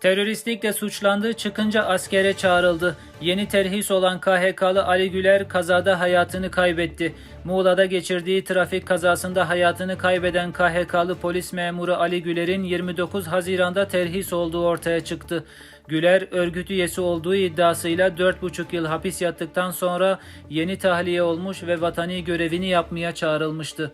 Teröristlikle suçlandığı çıkınca askere çağrıldı. Yeni terhis olan KHK'lı Ali Güler kazada hayatını kaybetti. Muğla'da geçirdiği trafik kazasında hayatını kaybeden KHK'lı polis memuru Ali Güler'in 29 Haziran'da terhis olduğu ortaya çıktı. Güler örgüt üyesi olduğu iddiasıyla 4,5 yıl hapis yattıktan sonra yeni tahliye olmuş ve vatani görevini yapmaya çağrılmıştı.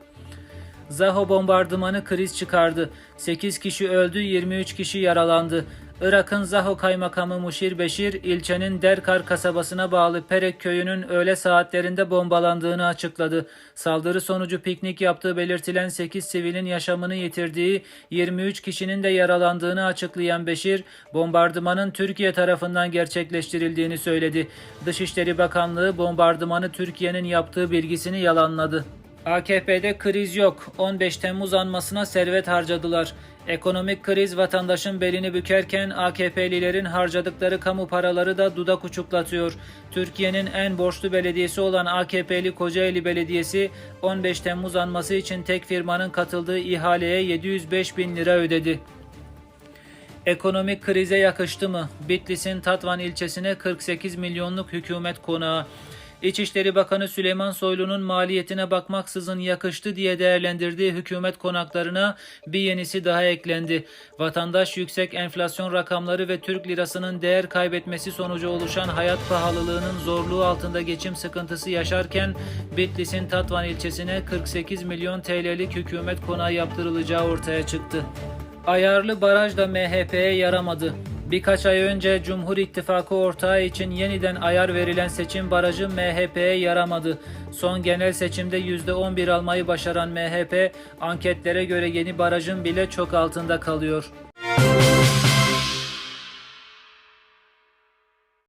Zaho bombardımanı kriz çıkardı. 8 kişi öldü, 23 kişi yaralandı. Irak'ın Zaho kaymakamı Muşir Beşir, ilçenin Derkar kasabasına bağlı Perek köyünün öğle saatlerinde bombalandığını açıkladı. Saldırı sonucu piknik yaptığı belirtilen 8 sivilin yaşamını yitirdiği, 23 kişinin de yaralandığını açıklayan Beşir, bombardımanın Türkiye tarafından gerçekleştirildiğini söyledi. Dışişleri Bakanlığı bombardımanı Türkiye'nin yaptığı bilgisini yalanladı. AKP'de kriz yok. 15 Temmuz anmasına servet harcadılar. Ekonomik kriz vatandaşın belini bükerken AKP'lilerin harcadıkları kamu paraları da dudak uçuklatıyor. Türkiye'nin en borçlu belediyesi olan AKP'li Kocaeli Belediyesi 15 Temmuz anması için tek firmanın katıldığı ihaleye 705 bin lira ödedi. Ekonomik krize yakıştı mı? Bitlis'in Tatvan ilçesine 48 milyonluk hükümet konağı. İçişleri Bakanı Süleyman Soylu'nun maliyetine bakmaksızın yakıştı diye değerlendirdiği hükümet konaklarına bir yenisi daha eklendi. Vatandaş yüksek enflasyon rakamları ve Türk lirasının değer kaybetmesi sonucu oluşan hayat pahalılığının zorluğu altında geçim sıkıntısı yaşarken Bitlis'in Tatvan ilçesine 48 milyon TL'lik hükümet konağı yaptırılacağı ortaya çıktı. Ayarlı baraj da MHP'ye yaramadı. Birkaç ay önce Cumhur İttifakı ortağı için yeniden ayar verilen seçim barajı MHP'ye yaramadı. Son genel seçimde %11 almayı başaran MHP, anketlere göre yeni barajın bile çok altında kalıyor.